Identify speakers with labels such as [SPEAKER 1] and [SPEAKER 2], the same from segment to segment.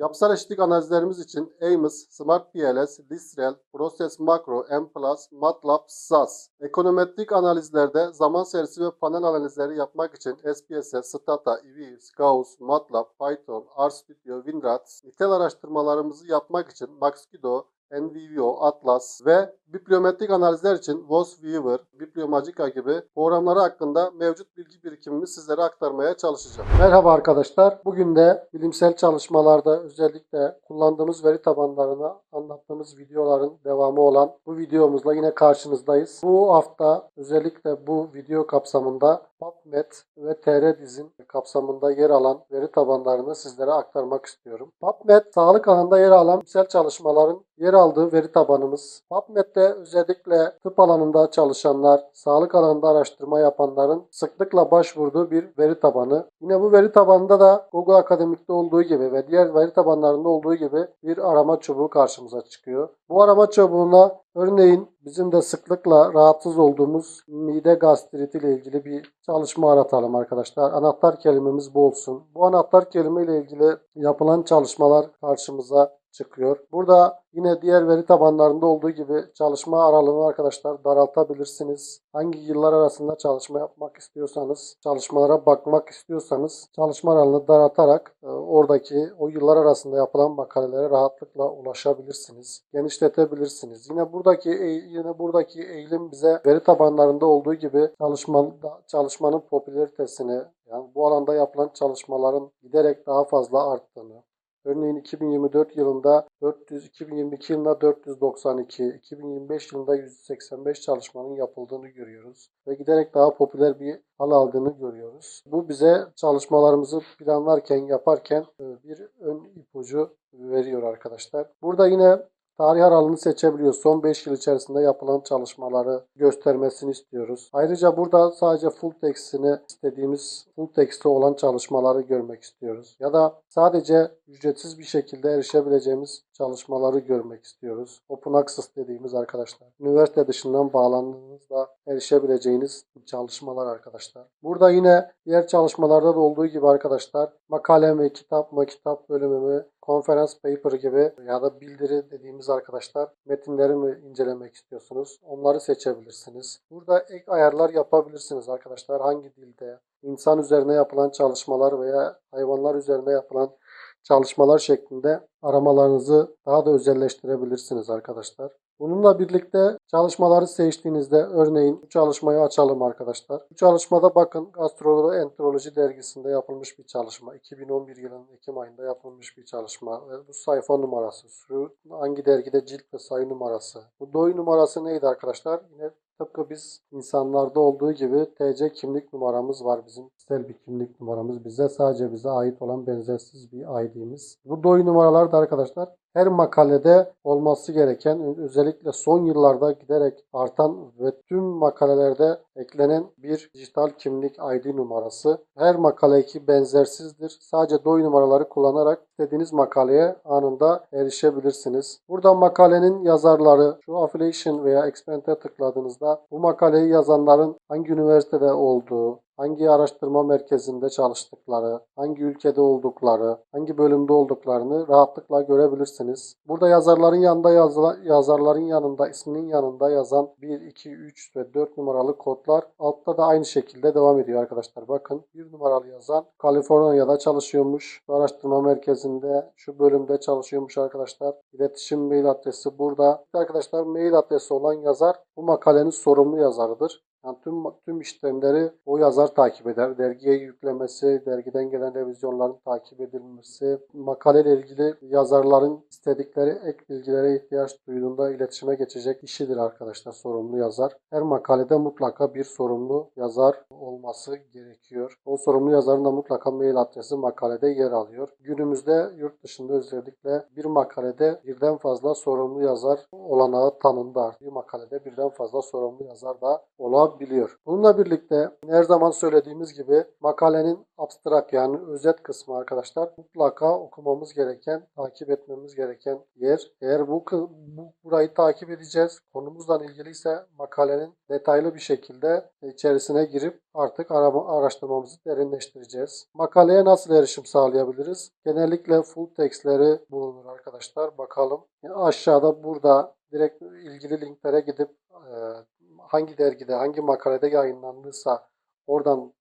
[SPEAKER 1] Yapısal eşitlik analizlerimiz için AMOS, Smart PLS, Listrel, Process Macro, M+, MATLAB, SAS. Ekonometrik analizlerde zaman serisi ve panel analizleri yapmak için SPSS, Stata, EViews, Gauss, MATLAB, Python, RStudio, WinRAR, nitel araştırmalarımızı yapmak için Maxquido, NVIDIA, Atlas ve bibliometrik analizler için WosViewer, Bibliomagica gibi programları hakkında mevcut bilgi birikimimi sizlere aktarmaya çalışacağım. Merhaba arkadaşlar. Bugün de bilimsel çalışmalarda özellikle kullandığımız veri tabanlarını anlattığımız videoların devamı olan bu videomuzla yine karşınızdayız. Bu hafta özellikle bu video kapsamında PubMed ve TR-Diz'in kapsamında yer alan veri tabanlarını sizlere aktarmak istiyorum. PubMed, sağlık alanında yer alan bilimsel çalışmaların yer aldığı veri tabanımız. PubMed'de özellikle tıp alanında çalışanlar, sağlık alanında araştırma yapanların sıklıkla başvurduğu bir veri tabanı. Yine bu veri tabanında da Google Akademik'te olduğu gibi ve diğer veri tabanlarında olduğu gibi bir arama çubuğu karşımıza çıkıyor. Bu arama çubuğuna örneğin bizim de sıklıkla rahatsız olduğumuz mide gastriti ile ilgili bir çalışma aratalım arkadaşlar. Anahtar kelimemiz bu olsun. Bu anahtar kelime ile ilgili yapılan çalışmalar karşımıza çıkıyor. Burada yine diğer veri tabanlarında olduğu gibi çalışma aralığını arkadaşlar daraltabilirsiniz. Hangi yıllar arasında çalışma yapmak istiyorsanız, çalışmalara bakmak istiyorsanız çalışma aralığını daraltarak e, oradaki o yıllar arasında yapılan makalelere rahatlıkla ulaşabilirsiniz. Genişletebilirsiniz. Yine buradaki e- yine buradaki eğilim bize veri tabanlarında olduğu gibi çalışmada çalışmanın popülaritesini yani bu alanda yapılan çalışmaların giderek daha fazla arttığını, Örneğin 2024 yılında 400, 2022 yılında 492, 2025 yılında 185 çalışmanın yapıldığını görüyoruz. Ve giderek daha popüler bir hal aldığını görüyoruz. Bu bize çalışmalarımızı planlarken, yaparken e, bir ön ipucu veriyor arkadaşlar. Burada yine Tarih aralığını seçebiliyoruz. Son 5 yıl içerisinde yapılan çalışmaları göstermesini istiyoruz. Ayrıca burada sadece full text'ini istediğimiz full text'te olan çalışmaları görmek istiyoruz. Ya da sadece ücretsiz bir şekilde erişebileceğimiz çalışmaları görmek istiyoruz. Open Access dediğimiz arkadaşlar. Üniversite dışından bağlandığınızda erişebileceğiniz çalışmalar arkadaşlar. Burada yine diğer çalışmalarda da olduğu gibi arkadaşlar makale mi, kitap mı, kitap bölümü mü, konferans paper gibi ya da bildiri dediğimiz arkadaşlar metinleri mi incelemek istiyorsunuz? Onları seçebilirsiniz. Burada ek ayarlar yapabilirsiniz arkadaşlar. Hangi dilde, insan üzerine yapılan çalışmalar veya hayvanlar üzerine yapılan çalışmalar şeklinde aramalarınızı daha da özelleştirebilirsiniz arkadaşlar. Bununla birlikte çalışmaları seçtiğinizde örneğin bu çalışmayı açalım arkadaşlar. Bu çalışmada bakın Gastroloji ve Enteroloji dergisinde yapılmış bir çalışma. 2011 yılının Ekim ayında yapılmış bir çalışma. Ve bu sayfa numarası. Hangi dergide cilt ve sayı numarası. Bu doy numarası neydi arkadaşlar? Yine Tıpkı biz insanlarda olduğu gibi TC kimlik numaramız var bizim. Kişisel bir kimlik numaramız. Bize sadece bize ait olan benzersiz bir ID'miz. Bu doy numaralar da arkadaşlar her makalede olması gereken özellikle son yıllarda giderek artan ve tüm makalelerde eklenen bir dijital kimlik ID numarası. Her makaleki benzersizdir. Sadece doy numaraları kullanarak istediğiniz makaleye anında erişebilirsiniz. Burada makalenin yazarları şu affiliation veya expand'e tıkladığınızda bu makaleyi yazanların hangi üniversitede olduğu, hangi araştırma merkezinde çalıştıkları, hangi ülkede oldukları, hangi bölümde olduklarını rahatlıkla görebilirsiniz. Burada yazarların yanında yazılan, yazarların yanında isminin yanında yazan 1, 2, 3 ve 4 numaralı kodlar altta da aynı şekilde devam ediyor arkadaşlar. Bakın 1 numaralı yazan Kaliforniya'da çalışıyormuş. Şu araştırma merkezinde şu bölümde çalışıyormuş arkadaşlar. İletişim mail adresi burada. Arkadaşlar mail adresi olan yazar bu makalenin sorumlu yazarıdır. Yani tüm tüm işlemleri o yazar takip eder. Dergiye yüklemesi, dergiden gelen revizyonların takip edilmesi, makaleyle ilgili yazarların istedikleri ek bilgilere ihtiyaç duyduğunda iletişime geçecek kişidir arkadaşlar sorumlu yazar. Her makalede mutlaka bir sorumlu yazar olması gerekiyor. O sorumlu yazarın da mutlaka mail adresi makalede yer alıyor. Günümüzde yurt dışında özellikle bir makalede birden fazla sorumlu yazar olanağı tanındı. Bir makalede birden fazla sorumlu yazar da olabilir olabiliyor. Bununla birlikte her zaman söylediğimiz gibi makalenin abstrak yani özet kısmı arkadaşlar mutlaka okumamız gereken, takip etmemiz gereken yer. Eğer bu, bu burayı takip edeceğiz, konumuzla ilgiliyse makalenin detaylı bir şekilde içerisine girip artık arama, araştırmamızı derinleştireceğiz. Makaleye nasıl erişim sağlayabiliriz? Genellikle full textleri bulunur arkadaşlar. Bakalım. Yani aşağıda burada direkt ilgili linklere gidip e, hangi dergide, hangi makalede yayınlandıysa oradan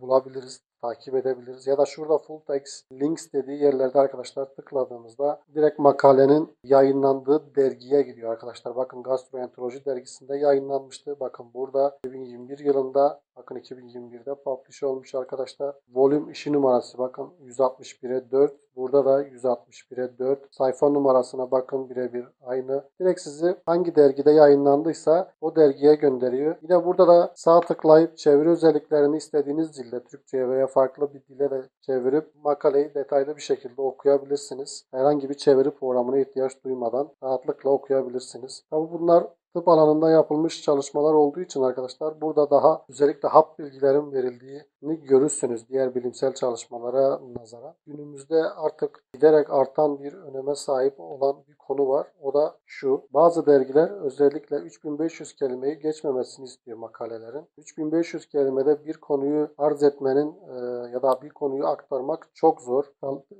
[SPEAKER 1] bulabiliriz, takip edebiliriz. Ya da şurada full text links dediği yerlerde arkadaşlar tıkladığımızda direkt makalenin yayınlandığı dergiye gidiyor arkadaşlar. Bakın Gastroenteroloji dergisinde yayınlanmıştı. Bakın burada 2021 yılında bakın 2021'de publish olmuş arkadaşlar. Volüm işi numarası bakın 161'e 4. Burada da 161'e 4. Sayfa numarasına bakın birebir aynı. Direkt sizi hangi dergide yayınlandıysa o dergiye gönderiyor. Yine burada da sağ tıklayıp çeviri özelliklerini istediğiniz dilde Türkçe'ye veya farklı bir dile de çevirip makaleyi detaylı bir şekilde okuyabilirsiniz. Herhangi bir çeviri programına ihtiyaç duymadan rahatlıkla okuyabilirsiniz. Tabi bunlar tıp alanında yapılmış çalışmalar olduğu için arkadaşlar burada daha özellikle hap bilgilerin verildiğini görürsünüz diğer bilimsel çalışmalara nazaran. Günümüzde artık giderek artan bir öneme sahip olan bir konu var. O da şu. Bazı dergiler özellikle 3500 kelimeyi geçmemesini istiyor makalelerin. 3500 kelimede bir konuyu arz etmenin e, ya da bir konuyu aktarmak çok zor.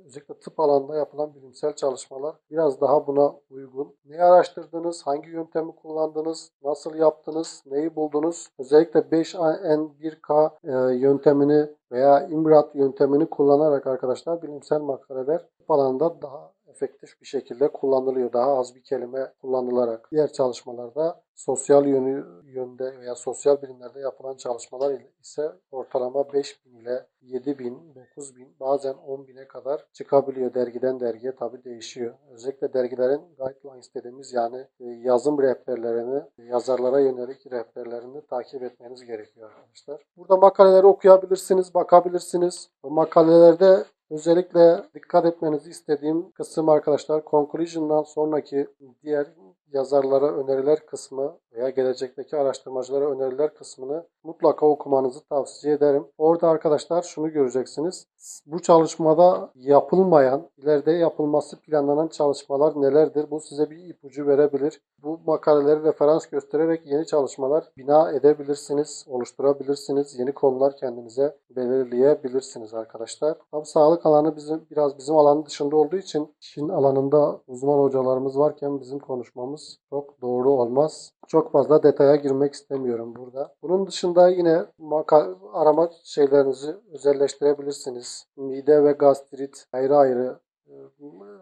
[SPEAKER 1] Özellikle tıp alanında yapılan bilimsel çalışmalar biraz daha buna uygun. Neyi araştırdınız? Hangi yöntemi kullandınız? Nasıl yaptınız? Neyi buldunuz? Özellikle 5N1K e, yöntemini veya İmrat yöntemini kullanarak arkadaşlar bilimsel makaleler tıp alanında daha efektif bir şekilde kullanılıyor. Daha az bir kelime kullanılarak. Diğer çalışmalarda sosyal yönü yönde veya sosyal bilimlerde yapılan çalışmalar ise ortalama 5000 ile 7000, 9000 bazen 10000'e kadar çıkabiliyor. Dergiden dergiye tabi değişiyor. Özellikle dergilerin guidelines dediğimiz yani e, yazım rehberlerini, yazarlara yönelik rehberlerini takip etmeniz gerekiyor arkadaşlar. Burada makaleleri okuyabilirsiniz, bakabilirsiniz. Bu makalelerde Özellikle dikkat etmenizi istediğim kısım arkadaşlar conclusion'dan sonraki diğer yazarlara öneriler kısmı veya gelecekteki araştırmacılara öneriler kısmını mutlaka okumanızı tavsiye ederim. Orada arkadaşlar şunu göreceksiniz. Bu çalışmada yapılmayan, ileride yapılması planlanan çalışmalar nelerdir? Bu size bir ipucu verebilir. Bu makaleleri referans göstererek yeni çalışmalar bina edebilirsiniz, oluşturabilirsiniz. Yeni konular kendinize belirleyebilirsiniz arkadaşlar. Tabi sağlık alanı bizim biraz bizim alanın dışında olduğu için işin alanında uzman hocalarımız varken bizim konuşmamız çok doğru olmaz. Çok fazla detaya girmek istemiyorum burada. Bunun dışında yine maka- arama şeylerinizi özelleştirebilirsiniz. Mide ve gastrit ayrı ayrı e,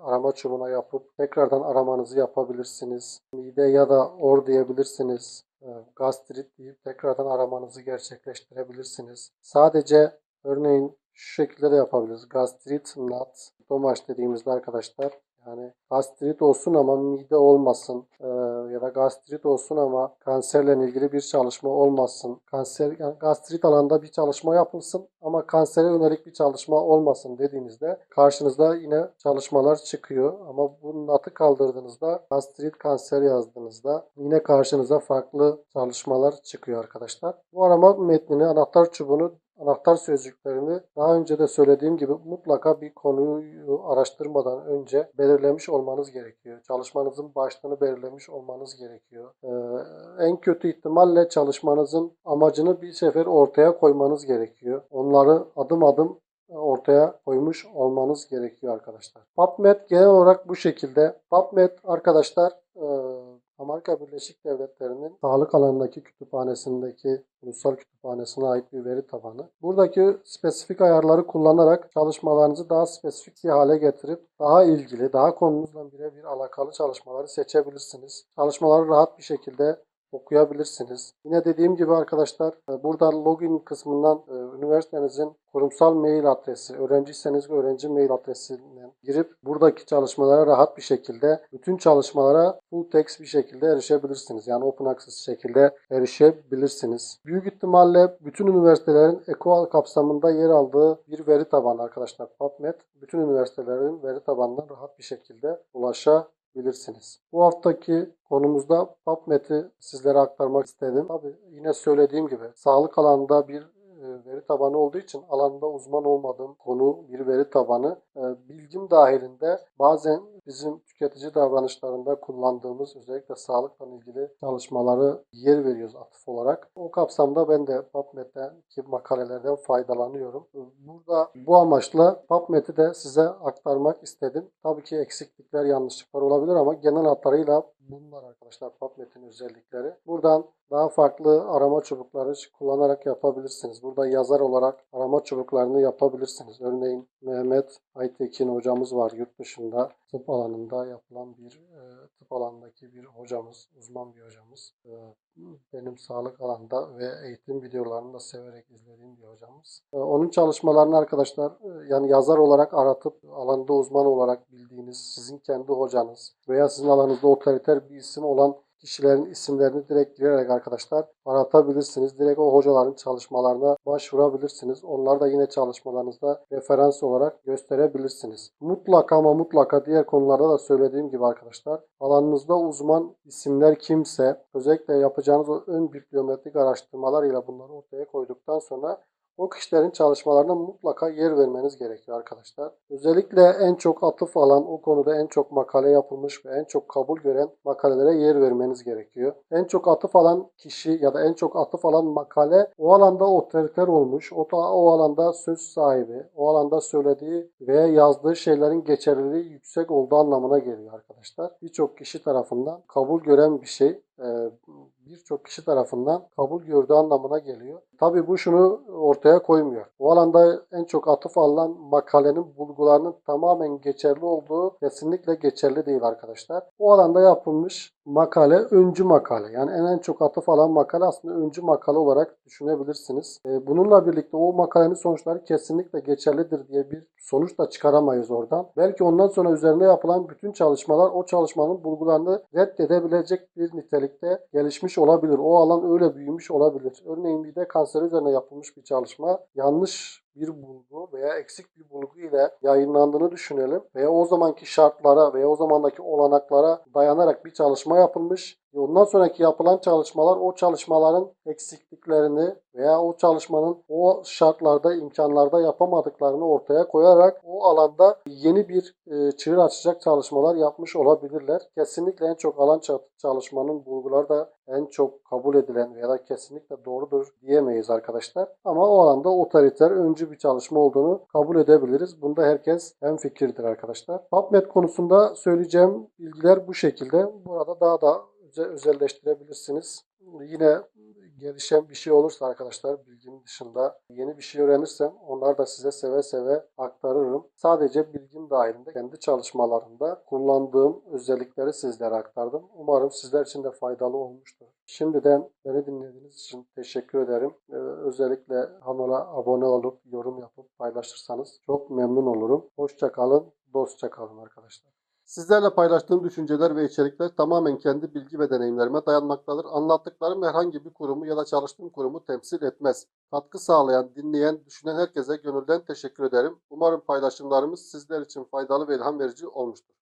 [SPEAKER 1] arama çubuğuna yapıp tekrardan aramanızı yapabilirsiniz. Mide ya da or diyebilirsiniz. E, Gastrit deyip tekrardan aramanızı gerçekleştirebilirsiniz. Sadece örneğin şu şekilde de yapabiliriz. Gastrit, nat, domaç dediğimizde arkadaşlar yani gastrit olsun ama mide olmasın Ee, ya da gastrit olsun ama kanserle ilgili bir çalışma olmasın. Kanser yani gastrit alanda bir çalışma yapılsın ama kansere yönelik bir çalışma olmasın dediğinizde karşınızda yine çalışmalar çıkıyor ama bu natı kaldırdığınızda gastrit kanser yazdığınızda yine karşınıza farklı çalışmalar çıkıyor arkadaşlar. Bu arama metnini anahtar çubuğunu anahtar sözcüklerini daha önce de söylediğim gibi mutlaka bir konuyu araştırmadan önce belirlemiş olmanız gerekiyor. Çalışmanızın başlığını belirlemiş olmanız gerekiyor. Ee, en kötü ihtimalle çalışmanızın amacını bir sefer ortaya koymanız gerekiyor. Onları adım adım ortaya koymuş olmanız gerekiyor arkadaşlar. PubMed genel olarak bu şekilde. PubMed arkadaşlar e, Amerika Birleşik Devletleri'nin sağlık alanındaki kütüphanesindeki ulusal kütüphanesine ait bir veri tabanı. Buradaki spesifik ayarları kullanarak çalışmalarınızı daha spesifik bir hale getirip daha ilgili, daha konunuzla birebir alakalı çalışmaları seçebilirsiniz. Çalışmaları rahat bir şekilde okuyabilirsiniz. Yine dediğim gibi arkadaşlar e, burada login kısmından e, üniversitenizin kurumsal mail adresi, öğrenciyseniz öğrenci mail adresinden girip buradaki çalışmalara rahat bir şekilde bütün çalışmalara full text bir şekilde erişebilirsiniz. Yani open access şekilde erişebilirsiniz. Büyük ihtimalle bütün üniversitelerin ECOAL kapsamında yer aldığı bir veri tabanı arkadaşlar PubMed. Bütün üniversitelerin veri tabanından rahat bir şekilde ulaşabilirsiniz bilirsiniz. Bu haftaki konumuzda PubMed'i sizlere aktarmak istedim. Tabii yine söylediğim gibi sağlık alanında bir e, veri tabanı olduğu için alanında uzman olmadığım konu bir veri tabanı. E, Bilgim dahilinde bazen bizim tüketici davranışlarında kullandığımız özellikle sağlıkla ilgili çalışmaları yer veriyoruz atıf olarak. O kapsamda ben de PubMed'deki makalelerden faydalanıyorum. Burada bu amaçla PubMed'i de size aktarmak istedim. Tabii ki eksiklikler, yanlışlıklar olabilir ama genel hatlarıyla bunlar arkadaşlar PubMed'in özellikleri. Buradan daha farklı arama çubukları kullanarak yapabilirsiniz. Burada yazar olarak arama çubuklarını yapabilirsiniz. Örneğin Mehmet Aytekin hocamız var yurt dışında tıp alanında yapılan bir e, tıp alanındaki bir hocamız, uzman bir hocamız. E, benim sağlık alanında ve eğitim videolarını da severek izlediğim bir hocamız. E, onun çalışmalarını arkadaşlar e, yani yazar olarak aratıp alanda uzman olarak bildiğiniz sizin kendi hocanız veya sizin alanınızda otoriter bir isim olan kişilerin isimlerini direkt girerek arkadaşlar aratabilirsiniz. Direkt o hocaların çalışmalarına başvurabilirsiniz. Onlar da yine çalışmalarınızda referans olarak gösterebilirsiniz. Mutlaka ama mutlaka diğer konularda da söylediğim gibi arkadaşlar alanınızda uzman isimler kimse özellikle yapacağınız o ön bibliometrik araştırmalar ile bunları ortaya koyduktan sonra o kişilerin çalışmalarına mutlaka yer vermeniz gerekiyor arkadaşlar. Özellikle en çok atıf alan, o konuda en çok makale yapılmış ve en çok kabul gören makalelere yer vermeniz gerekiyor. En çok atıf alan kişi ya da en çok atıf alan makale o alanda otoriter olmuş, o, da, o alanda söz sahibi, o alanda söylediği veya yazdığı şeylerin geçerliliği yüksek olduğu anlamına geliyor arkadaşlar. Birçok kişi tarafından kabul gören bir şey e, birçok kişi tarafından kabul gördüğü anlamına geliyor. Tabii bu şunu ortaya koymuyor. O alanda en çok atıf alınan makalenin bulgularının tamamen geçerli olduğu kesinlikle geçerli değil arkadaşlar. O alanda yapılmış makale öncü makale. Yani en en çok atıf alan makale aslında öncü makale olarak düşünebilirsiniz. E, Bununla birlikte o makalenin sonuçları kesinlikle geçerlidir diye bir sonuç da çıkaramayız oradan. Belki ondan sonra üzerinde yapılan bütün çalışmalar o çalışmanın bulgularını reddedebilecek bir nitelikte gelişmiş olabilir. O alan öyle büyümüş olabilir. Örneğin mide kanseri üzerine yapılmış bir çalışma yanlış bir bulgu veya eksik bir bulgu ile yayınlandığını düşünelim veya o zamanki şartlara veya o zamandaki olanaklara dayanarak bir çalışma yapılmış. Ve Ondan sonraki yapılan çalışmalar o çalışmaların eksikliklerini veya o çalışmanın o şartlarda, imkanlarda yapamadıklarını ortaya koyarak o alanda yeni bir e, çığır açacak çalışmalar yapmış olabilirler. Kesinlikle en çok alan ça- çalışmanın bulguları da en çok kabul edilen veya da kesinlikle doğrudur diyemeyiz arkadaşlar. Ama o alanda otoriter, öncü bir çalışma olduğunu kabul edebiliriz. Bunda herkes en fikirdir arkadaşlar. PubMed konusunda söyleyeceğim bilgiler bu şekilde. Burada daha da öze- özelleştirebilirsiniz. Yine gelişen bir şey olursa arkadaşlar bilgim dışında yeni bir şey öğrenirsem onları da size seve seve aktarırım. Sadece bilgim dahilinde kendi çalışmalarımda kullandığım özellikleri sizlere aktardım. Umarım sizler için de faydalı olmuştur. Şimdiden beni dinlediğiniz için teşekkür ederim. Ee, özellikle kanala abone olup yorum yapıp paylaşırsanız çok memnun olurum. Hoşça kalın, dostça kalın arkadaşlar. Sizlerle paylaştığım düşünceler ve içerikler tamamen kendi bilgi ve deneyimlerime dayanmaktadır. Anlattıklarım herhangi bir kurumu ya da çalıştığım kurumu temsil etmez. Katkı sağlayan, dinleyen, düşünen herkese gönülden teşekkür ederim. Umarım paylaşımlarımız sizler için faydalı ve ilham verici olmuştur.